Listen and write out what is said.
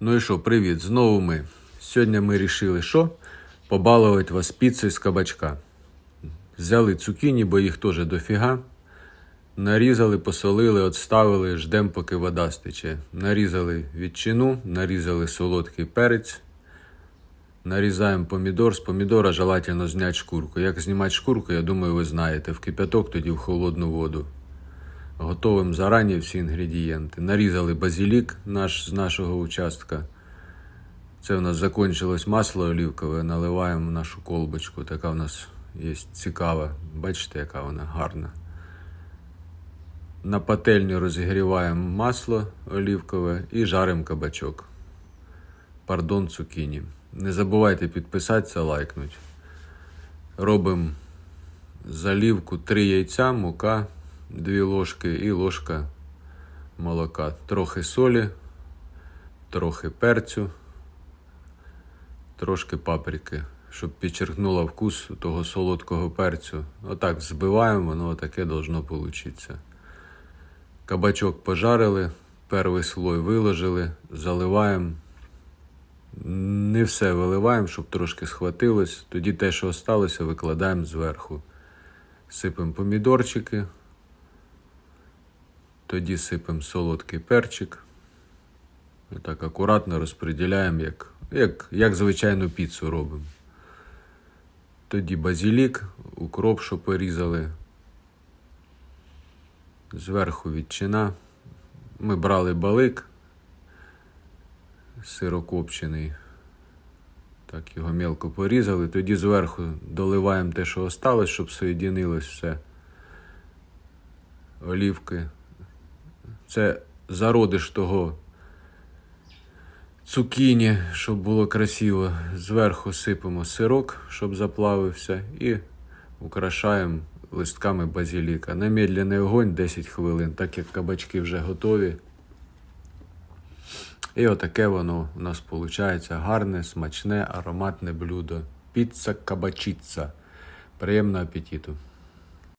Ну і що, привіт, знову ми. Сьогодні ми вирішили, що? Побалувати вас піцею з кабачка. Взяли цукіні, бо їх теж дофіга. Нарізали, посолили, отставили, ждемо, поки вода стече. Нарізали ветчину, нарізали солодкий перець. Нарізаємо помідор. З помідора желательно зняти шкурку. Як знімати шкурку, я думаю, ви знаєте. В кип'яток, тоді в холодну воду. Готовим зарані всі інгредієнти. Нарізали базилік наш з нашого участка. Це в нас закінчилось масло олівкове, наливаємо в нашу колбочку. Така в нас є цікава. Бачите, яка вона гарна. На пательню розігріваємо масло олівкове і жаримо кабачок. Пардон, цукіні. Не забувайте підписатися, лайкнуть. Робимо залівку 3 яйця, мука, 2 ложки і ложка молока. Трохи солі, трохи перцю, трошки паприки, щоб підчеркнуло вкус того солодкого перцю. Отак збиваємо, воно таке должно получитися. Кабачок пожарили, перший слой виложили, заливаємо. Не все виливаємо, щоб трошки схватилось. Тоді те, що осталося, викладаємо зверху. Сипемо помідорчики. Тоді сипемо солодкий перчик. Так акуратно розподіляємо, як, як, як звичайну піцу робимо. Тоді базилік, укроп, що порізали. Зверху ветчина. Ми брали балик сирокопчений. Так, його мелко порізали. Тоді зверху доливаємо те, що осталось, щоб соєдинилось все. Олівки. Це зародиш того цукіні, щоб було красиво. Зверху сипемо сирок, щоб заплавився, і украшаємо листками базиліка. На огонь 10 хвилин, так як кабачки вже готові. І отаке воно у нас виходить гарне, смачне, ароматне блюдо. Піца кабачіца. Приємного апетиту!